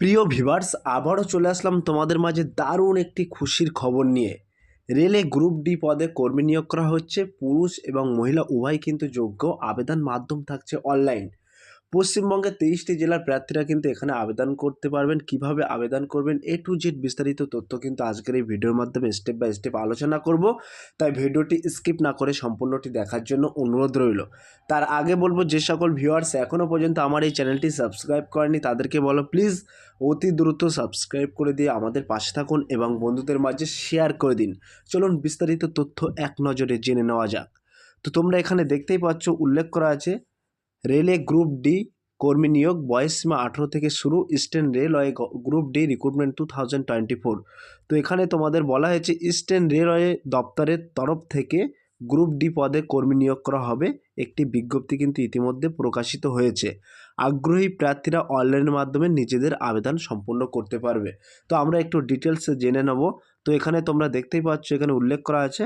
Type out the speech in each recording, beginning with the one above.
প্রিয় ভিভার্স আবারও চলে আসলাম তোমাদের মাঝে দারুণ একটি খুশির খবর নিয়ে। রেলে গ্রুপ ডি পদে কর্মী নিয়োগ করা হচ্ছে, পুরুষ এবং মহিলা উভয় কিন্তু যোগ্য। আবেদন মাধ্যম থাকছে অনলাইন। পশ্চিমবঙ্গের তেইশটি জেলার প্রার্থীরা কিন্তু এখানে আবেদন করতে পারবেন। কীভাবে আবেদন করবেন? এ টু জেড বিস্তারিত তথ্য কিন্তু আজকের এই ভিডিওর মাধ্যমে স্টেপ বাই স্টেপ আলোচনা করব। তাই ভিডিওটি স্কিপ না করে সম্পূর্ণটি দেখার জন্য অনুরোধ রইল। তার আগে বলব, যে সকল ভিউয়ার্স এখনও পর্যন্ত আমার এই চ্যানেলটি সাবস্ক্রাইব করেনি তাদেরকে বলো প্লিজ অতি দ্রুত সাবস্ক্রাইব করে দিয়ে আমাদের পাশে থাকুন এবং বন্ধুদের মাঝে শেয়ার করে দিন। চলুন বিস্তারিত তথ্য এক নজরে জেনে নেওয়া যাক। তো তোমরা এখানে দেখতেই পাচ্ছ, উল্লেখ করা আছে রেলে গ্রুপ ডি কর্মী নিয়োগ বয়সসীমা আঠেরো থেকে শুরু, eastern railway group D recruitment two thousand twenty four. তো এখানে তোমাদের বলা হয়েছে, ইস্টার্ন রেলওয়ে দপ্তরের তরফ থেকে গ্রুপ ডি পদে কর্মী নিয়োগ করা হবে, একটি বিজ্ঞপ্তি কিন্তু ইতিমধ্যে প্রকাশিত হয়েছে। আগ্রহী প্রার্থীরা অনলাইনের মাধ্যমে নিজেদের আবেদন সম্পূর্ণ করতে পারবে। তো আমরা একটু ডিটেলসে জেনে নেব। তো এখানে তোমরা দেখতেই পাচ্ছ, এখানে উল্লেখ করা আছে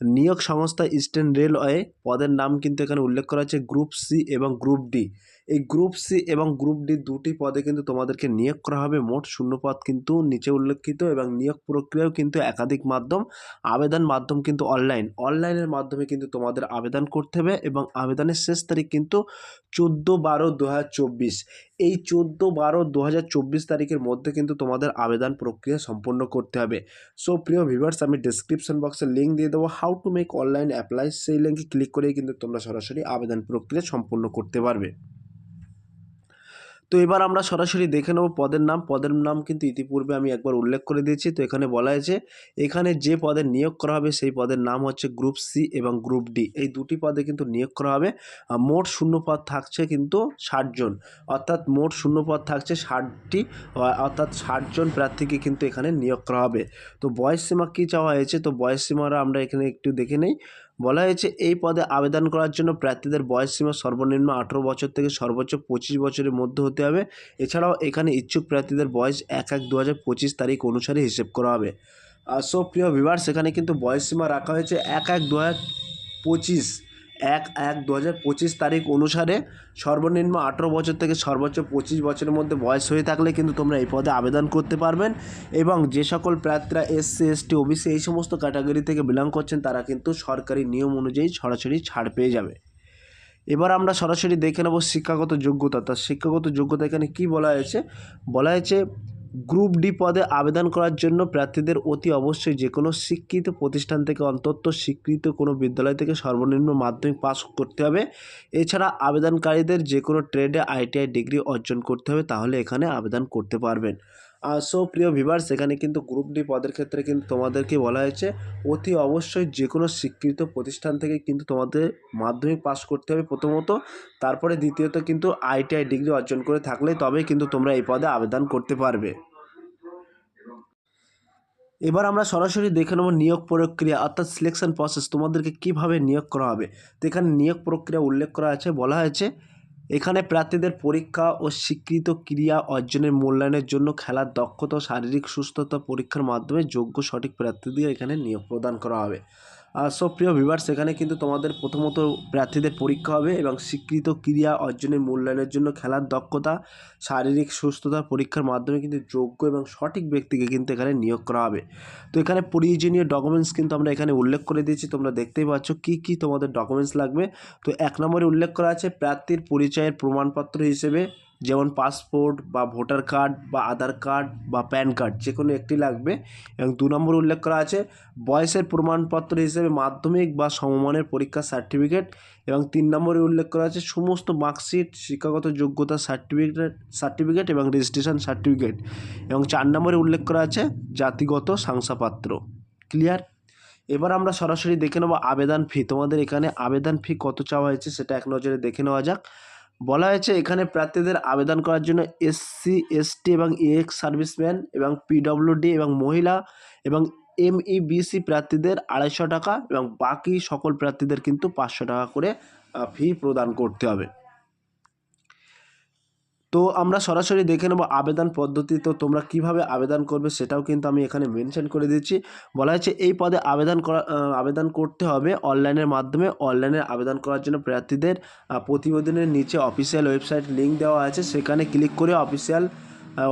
নিয়োগ সংস্থা ইস্টার্ন রেলওয়ে পদের নাম কিন্তু এখানে উল্লেখ করা আছে গ্রুপ সি এবং গ্রুপ ডি। এই গ্রুপ সি এবং গ্রুপ ডি দুটি পদে কিন্তু তোমাদেরকে নিয়োগ করা হবে। মোট শূন্য পদ কিন্তু নিচে উল্লেখিত এবং নিয়োগ প্রক্রিয়াও কিন্তু একাধিক মাধ্যম, আবেদন মাধ্যম কিন্তু অনলাইন অনলাইনের মাধ্যমে কিন্তু তোমাদের আবেদন করতে হবে এবং আবেদনের শেষ তারিখ কিন্তু চোদ্দ বারো দু এই চোদ্দ বারো দু তারিখের মধ্যে কিন্তু তোমাদের আবেদন প্রক্রিয়া সম্পন্ন করতে হবে। সো প্রিয় ভিভার্স আমি ডিসক্রিপশন বক্সে লিঙ্ক দিয়ে দেবো। How to make online apply সেই লিঙ্কে ক্লিক করেই কিন্তু তোমরা সরাসরি আবেদন প্রক্রিয়া সম্পূর্ণ করতে পারবে। তো এবার আমরা সরাসরি দেখে নেব পদের নাম। পদের নাম কিন্তু ইতিপূর্বে আমি একবার উল্লেখ করে দিয়েছি। তো এখানে বলা হয়েছে, এখানে যে পদে নিয়োগ করা হবে সেই পদের নাম হচ্ছে গ্রুপ সি এবং গ্রুপ ডি। এই দুটি পদে কিন্তু নিয়োগ করা হবে। মোট শূন্য পদ থাকছে কিন্তু ষাট জন। অর্থাৎ মোট শূন্য পদ থাকছে ষাটটি। অর্থাৎ ষাটজন প্রার্থীকে কিন্তু এখানে নিয়োগ করা হবে। তো বয়স সীমা কী চাওয়া হয়েছে? তো বয়স সীমারা আমরা এখানে একটু দেখে নেই। বলা হয়েছে, এই পদে আবেদন করার জন্য প্রার্থীদের বয়স সীমা সর্বনিম্ন আঠেরো বছর থেকে সর্বোচ্চ পঁচিশ বছরের মধ্যে হতে হবে। এছাড়াও এখানে ইচ্ছুক প্রার্থীদের বয়স এক এক দু তারিখ অনুসারে হিসেব করা হবে। সো প্রিয় ভিভার্স এখানে কিন্তু বয়স সীমা রাখা হয়েছে এক এক দু পঁচিশ এক এক দু হাজার পঁচিশ তারিখ অনুসারে সর্বনিম্ন আঠেরো বছর থেকে সর্বোচ্চ পঁচিশ বছরের মধ্যে বয়স হয়ে থাকলে কিন্তু তোমরা এই পদে আবেদন করতে পারবেন। এবং যে সকল প্রার্থীরা এসসি এসটি ওবিসি এই সমস্ত ক্যাটাগরি থেকে বিলং করছেন, তারা কিন্তু সরকারি নিয়ম অনুযায়ী সরাসরি ছাড় পেয়ে যাবে। এবার আমরা সরাসরি দেখে নেব শিক্ষাগত যোগ্যতা। তার শিক্ষাগত যোগ্যতা এখানে কি বলা হয়েছে? বলা হয়েছে গ্রুপ ডি পদে আবেদন করার জন্য প্রার্থীদের অতি অবশ্যই যে কোনো শিক্ষিত প্রতিষ্ঠান থেকে অন্তত স্বীকৃত কোনো বিদ্যালয় থেকে সর্বনিম্ন মাধ্যমিক পাস করতে হবে। এছাড়া আবেদনকারীদের যে কোনো ট্রেডে আইটিআই ডিগ্রি অর্জন করতে হবে, তাহলে এখানে আবেদন করতে পারবেন। সো প্রিয় ভিভার্স এখানে কিন্তু গ্রুপ ডি পদের ক্ষেত্রে কিন্তু তোমাদেরকে বলা হয়েছে, অতি অবশ্যই যে কোনো স্বীকৃত প্রতিষ্ঠান থেকে কিন্তু তোমাদের মাধ্যমিক পাস করতে হবে প্রথমত। তারপরে দ্বিতীয়ত কিন্তু আইটিআই ডিগ্রি অর্জন করে থাকলে তবেই কিন্তু তোমরা এই পদে আবেদন করতে পারবে। এবার আমরা সরাসরি দেখে নেব নিয়োগ প্রক্রিয়া, অর্থাৎ সিলেকশন প্রসেস তোমাদেরকে কীভাবে নিয়োগ করা হবে। তো এখানে নিয়োগ প্রক্রিয়া উল্লেখ করা আছে, বলা হয়েছে এখানে প্রার্থীদের পরীক্ষা ও স্বীকৃত ক্রিয়া অর্জনের মূল্যায়নের জন্য খেলার দক্ষতা ও শারীরিক সুস্থতা পরীক্ষার মাধ্যমে যোগ্য সঠিক প্রার্থীদের এখানে নিয়োগ প্রদান করা হবে। সব প্রিয় ভিভার্স এখানে কিন্তু তোমাদের প্রথমত প্রার্থীদের পরীক্ষা হবে এবং স্বীকৃত ক্রিয়া অর্জনের মূল্যায়নের জন্য খেলার দক্ষতা, শারীরিক সুস্থতা পরীক্ষার মাধ্যমে কিন্তু যোগ্য এবং সঠিক ব্যক্তিকে কিন্তু এখানে নিয়োগ করা হবে। তো এখানে প্রয়োজনীয় ডকুমেন্টস কিন্তু আমরা এখানে উল্লেখ করে দিয়েছি, তোমরা দেখতেই পাচ্ছ কী কী তোমাদের ডকুমেন্টস লাগবে। তো এক নম্বরে উল্লেখ করা আছে প্রার্থীর পরিচয়ের প্রমাণপত্র হিসেবে যেমন পাসপোর্ট বা ভোটার কার্ড বা আধার কার্ড বা প্যান কার্ড, যে কোনো একটি লাগবে। এবং দু নম্বর উল্লেখ করা আছে, বয়সের প্রমাণপত্র হিসেবে মাধ্যমিক বা সমমানের পরীক্ষার সার্টিফিকেট। এবং তিন নম্বরে উল্লেখ করা আছে, সমস্ত মার্কশিট, শিক্ষাগত যোগ্যতা সার্টিফিকেট সার্টিফিকেট এবং রেজিস্ট্রেশন সার্টিফিকেট। এবং চার নম্বরে উল্লেখ করা আছে, জাতিগত শংসাপত্র। ক্লিয়ার? এবার আমরা সরাসরি দেখে নেব আবেদন ফি। তোমাদের এখানে আবেদন ফি কত চাওয়া হয়েছে সেটা এক নজরে দেখে নেওয়া যাক। বলা হয়েছে এখানে প্রার্থীদের আবেদন করার জন্য এসসি, এসটি এবং এক্স সার্ভিসম্যান এবং পিডব্লিউডি এবং মহিলা এবং এম এমইবিসি প্রার্থীদের আড়াইশো টাকা এবং বাকি সকল প্রার্থীদের কিন্তু পাঁচশো টাকা করে ফি প্রদান করতে হবে। তো আমরা সরাসরি দেখে নেব আবেদন পদ্ধতি, তো তোমরা কীভাবে আবেদন করবে সেটাও কিন্তু আমি এখানে মেনশন করে দিচ্ছি। বলা হয়েছে এই পদে আবেদন করা আবেদন করতে হবে অনলাইনের মাধ্যমে। অনলাইনে আবেদন করার জন্য প্রার্থীদের প্রতিবেদনের নিচে অফিসিয়াল ওয়েবসাইট লিঙ্ক দেওয়া আছে। সেখানে ক্লিক করে অফিসিয়াল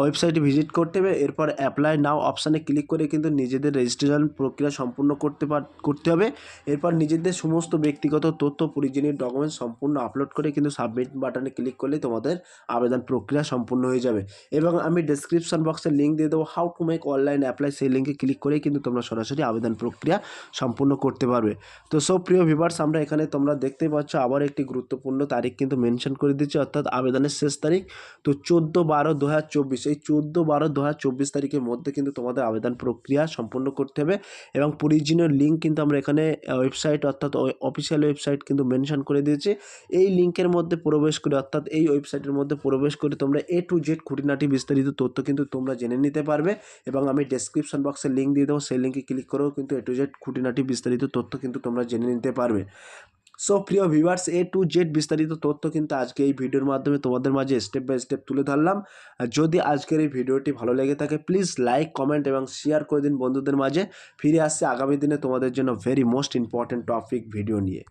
ওয়েবসাইটে ভিজিট করতে হবে। এরপর অ্যাপ্লাই নাও অপশানে ক্লিক করে কিন্তু নিজেদের রেজিস্ট্রেশন প্রক্রিয়া সম্পূর্ণ করতে পার, করতে হবে। এরপর নিজেদের সমস্ত ব্যক্তিগত তথ্য প্রয়োজনীয় ডকুমেন্ট সম্পূর্ণ আপলোড করে কিন্তু সাবমিট বাটনে ক্লিক করলে তোমাদের আবেদন প্রক্রিয়া সম্পূর্ণ হয়ে যাবে। এবং আমি ডেসক্রিপশন বক্সে লিঙ্ক দিয়ে দেবো how to make online apply সেই লিঙ্কে ক্লিক করেই কিন্তু তোমরা সরাসরি আবেদন প্রক্রিয়া সম্পূর্ণ করতে পারবে। তো সব প্রিয় ভিভার্স আমরা এখানে তোমরা দেখতেই পাচ্ছ আবার একটি গুরুত্বপূর্ণ তারিখ কিন্তু মেনশন করে দিচ্ছি অর্থাৎ আবেদনের শেষ তারিখ। তো চোদ্দ বারো দু হাজার চব্বিশ, এই চোদ্দ বারো দু হাজার চব্বিশ তারিখের মধ্যে কিন্তু তোমাদের আবেদন প্রক্রিয়া সম্পূর্ণ করতে হবে এবং প্রয়োজনীয় লিঙ্ক কিন্তু আমরা এখানে ওয়েবসাইট অর্থাৎ অফিসিয়াল ওয়েবসাইট কিন্তু মেনশন করে দিয়েছি। এই লিঙ্কের মধ্যে প্রবেশ করে, অর্থাৎ এই ওয়েবসাইটের মধ্যে প্রবেশ করে তোমরা এ টু জেড খুঁটিনাটি বিস্তারিত তথ্য কিন্তু তোমরা জেনে নিতে পারবে এবং আমি ডেসক্রিপশন বক্সে লিঙ্ক দিয়ে দেবো, সেই লিঙ্কে ক্লিক করেও কিন্তু এ টু জেড খুঁটিনাটি বিস্তারিত তথ্য কিন্তু তোমরা জেনে নিতে পারবে। সো প্রিয় ভিভার্স এ টু জেড বিস্তারিত তথ্য কিন্তু আজকে এই ভিডিওর মাধ্যমে তোমাদের মাঝে স্টেপ বাই স্টেপ তুলে ধরলাম। যদি আজকের এই ভিডিওটি ভালো লেগে থাকে প্লিজ লাইক কমেন্ট এবং শেয়ার করে দিন বন্ধুদের মাঝে। ফিরে আসছে আগামী দিনে তোমাদের জন্য very most important topic video নিয়ে।